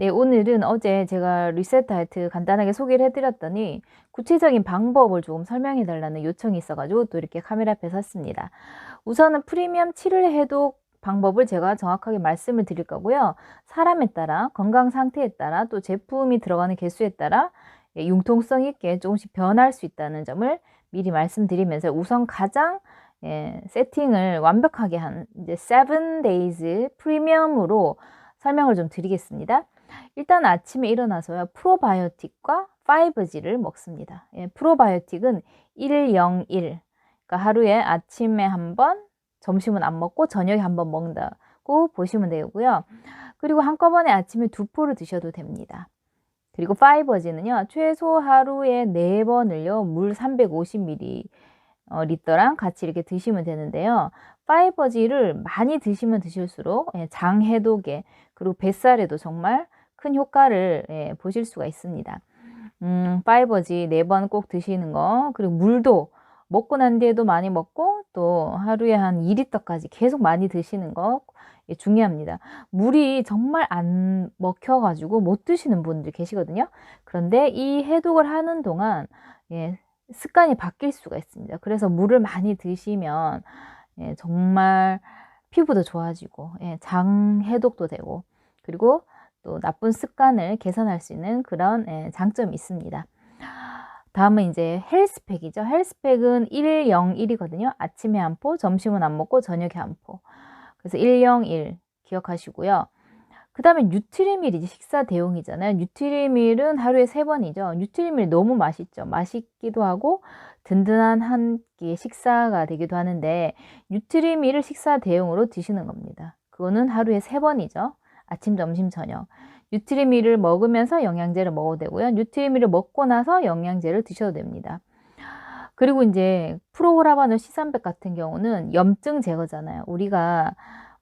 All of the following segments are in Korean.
네, 오늘은 어제 제가 리셋 다이어트 간단하게 소개를 해드렸더니 구체적인 방법을 조금 설명해 달라는 요청이 있어가지고 또 이렇게 카메라 앞에 섰습니다. 우선은 프리미엄 7일 해독 방법을 제가 정확하게 말씀을 드릴 거고요. 사람에 따라, 건강 상태에 따라, 또 제품이 들어가는 개수에 따라 예, 융통성 있게 조금씩 변할 수 있다는 점을 미리 말씀드리면서 우선 가장 예, 세팅을 완벽하게 한 이제 7 days 프리미엄으로 설명을 좀 드리겠습니다. 일단 아침에 일어나서요. 프로바이오틱과 5G를 먹습니다. 예, 프로바이오틱은 101. 그러니까 하루에 아침에 한 번, 점심은 안 먹고 저녁에 한 번 먹는다고 보시면 되고요. 그리고 한꺼번에 아침에 두 포를 드셔도 됩니다. 그리고 5G는요. 최소 하루에 4번을요. 물 350ml 어, 리터랑 같이 이렇게 드시면 되는데요. 5G를 많이 드시면 드실수록 예, 장 해독에 그리고 뱃살에도 정말 큰 효과를 예, 보실 수가 있습니다. 음, 5G 4번 꼭 드시는 거 그리고 물도 먹고 난 뒤에도 많이 먹고 또 하루에 한 2리터까지 계속 많이 드시는 거 예, 중요합니다. 물이 정말 안 먹혀가지고 못 드시는 분들 계시거든요. 그런데 이 해독을 하는 동안 예, 습관이 바뀔 수가 있습니다. 그래서 물을 많이 드시면 예, 정말 피부도 좋아지고 예, 장 해독도 되고 그리고 또 나쁜 습관을 개선할 수 있는 그런 예, 장점이 있습니다. 다음은 이제 헬스팩이죠. 헬스팩은 101이거든요. 아침에 한 포, 점심은 안 먹고 저녁에 한 포. 그래서 101 기억하시고요. 그 다음에 뉴트리밀이 식사 대용이잖아요. 뉴트리밀은 하루에 세 번이죠. 뉴트리밀 너무 맛있죠. 맛있기도 하고 든든한 한 끼의 식사가 되기도 하는데 뉴트리밀을 식사 대용으로 드시는 겁니다. 그거는 하루에 세 번이죠. 아침, 점심, 저녁. 뉴트리밀을 먹으면서 영양제를 먹어도 되고요. 뉴트리밀을 먹고 나서 영양제를 드셔도 됩니다. 그리고 이제 프로그라바노 C300 같은 경우는 염증 제거잖아요. 우리가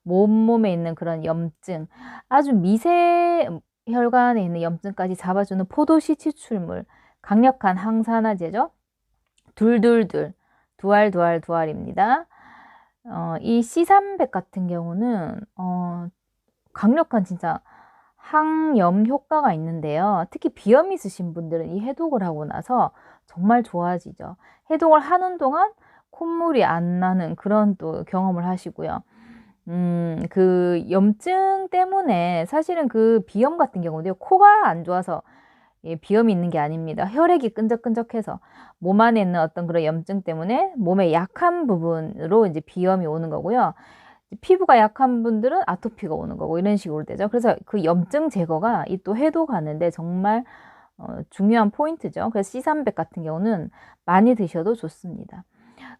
몸몸에 있는 그런 염증, 아주 미세 혈관에 있는 염증까지 잡아주는 포도시 추출물, 강력한 항산화제죠. 둘둘둘, 두알 두알 두알입니다. 어, 이 C300 같은 경우는 어, 강력한 진짜 항염 효과가 있는데요. 특히 비염 있으신 분들은 이 해독을 하고 나서 정말 좋아지죠. 해독을 하는 동안 콧물이 안 나는 그런 또 경험을 하시고요. 음, 그 염증 때문에 사실은 그 비염 같은 경우도요, 코가 안 좋아서 예, 비염이 있는 게 아닙니다. 혈액이 끈적끈적해서 몸 안에 있는 어떤 그런 염증 때문에 몸의 약한 부분으로 이제 비염이 오는 거고요. 피부가 약한 분들은 아토피가 오는 거고 이런 식으로 되죠. 그래서 그 염증 제거가 이 또 해독하는데 정말 어, 중요한 포인트죠. 그래서 C300 같은 경우는 많이 드셔도 좋습니다.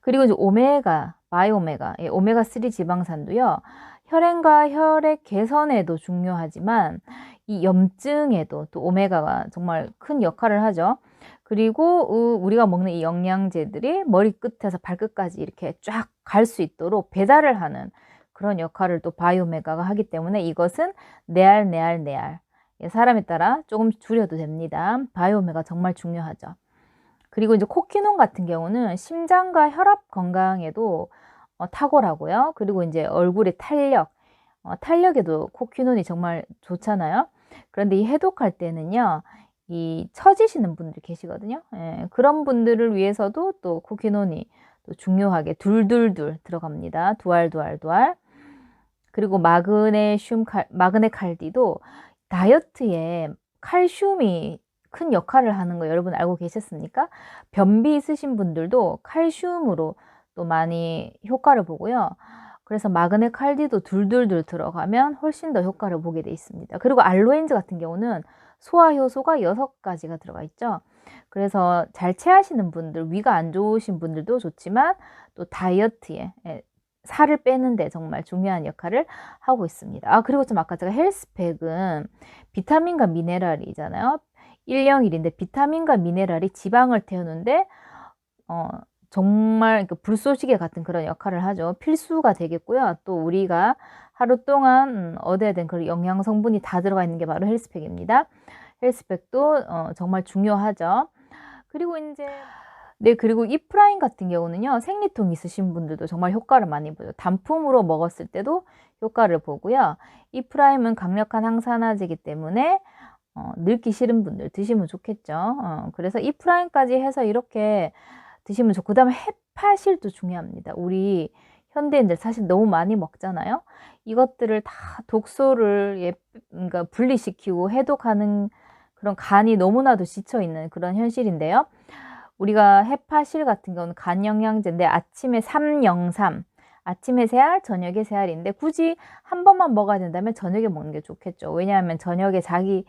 그리고 이제 오메가, 바이오메가, 예, 오메가3 지방산도요. 혈행과 혈액 개선에도 중요하지만 이 염증에도 또 오메가가 정말 큰 역할을 하죠. 그리고 우리가 먹는 이 영양제들이 머리끝에서 발끝까지 이렇게 쫙 갈 수 있도록 배달을 하는 그런 역할을 또 바이오메가가 하기 때문에 이것은 네알, 네알, 네알. 예, 사람에 따라 조금 줄여도 됩니다. 바이오메가 정말 중요하죠. 그리고 이제 코키논 같은 경우는 심장과 혈압 건강에도 어, 탁월하고요. 그리고 이제 얼굴의 탄력, 어, 탄력에도 코키논이 정말 좋잖아요. 그런데 이 해독할 때는요, 이 처지시는 분들 계시거든요. 예, 그런 분들을 위해서도 또 코키논이 또 중요하게 둘둘둘 들어갑니다. 두알 두알 두알. 그리고 마그네슘 칼, 마그네 칼디도 다이어트에 칼슘이 큰 역할을 하는 거 여러분 알고 계셨습니까? 변비 있으신 분들도 칼슘으로 또 많이 효과를 보고요. 그래서 마그네 칼디도 둘둘둘 들어가면 훨씬 더 효과를 보게 돼 있습니다. 그리고 알로엔즈 같은 경우는 소화 효소가 여섯 가지가 들어가 있죠. 그래서 잘 체하시는 분들, 위가 안 좋으신 분들도 좋지만 또 다이어트에 예, 살을 빼는데 정말 중요한 역할을 하고 있습니다. 아, 그리고 좀 아까 제가 헬스팩은 비타민과 미네랄이잖아요. 101인데 비타민과 미네랄이 지방을 태우는데 어, 정말 그 불쏘시개 같은 그런 역할을 하죠. 필수가 되겠고요. 또 우리가 하루 동안 얻어야 되는 그런 영양 성분이 다 들어가 있는 게 바로 헬스팩입니다. 헬스팩도 어, 정말 중요하죠. 그리고 이제 네, 그리고 이프라인 같은 경우는요, 생리통 있으신 분들도 정말 효과를 많이 보죠. 단품으로 먹었을 때도 효과를 보고요. 이 프라임은 강력한 항산화제이기 때문에 어, 늙기 싫은 분들 드시면 좋겠죠. 어, 그래서 이 프라임까지 해서 이렇게 드시면 좋고 그 다음에 해파실도 중요합니다. 우리 현대인들 사실 너무 많이 먹잖아요. 이것들을 다 독소를 예, 그러니까 분리시키고 해독하는 그런 간이 너무나도 지쳐 있는 그런 현실인데요. 우리가 해파실 같은 경우는 간 영양제인데 아침에 303 아침에 세 알, 저녁에 세 알인데 굳이 한 번만 먹어야 된다면 저녁에 먹는 게 좋겠죠. 왜냐하면 저녁에 자기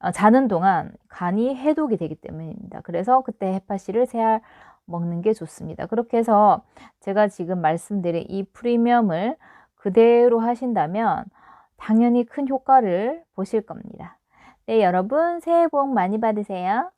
어, 자는 동안 간이 해독이 되기 때문입니다. 그래서 그때 해파실을 세알 먹는 게 좋습니다. 그렇게 해서 제가 지금 말씀드린 이 프리미엄을 그대로 하신다면 당연히 큰 효과를 보실 겁니다. 네, 여러분 새해 복 많이 받으세요.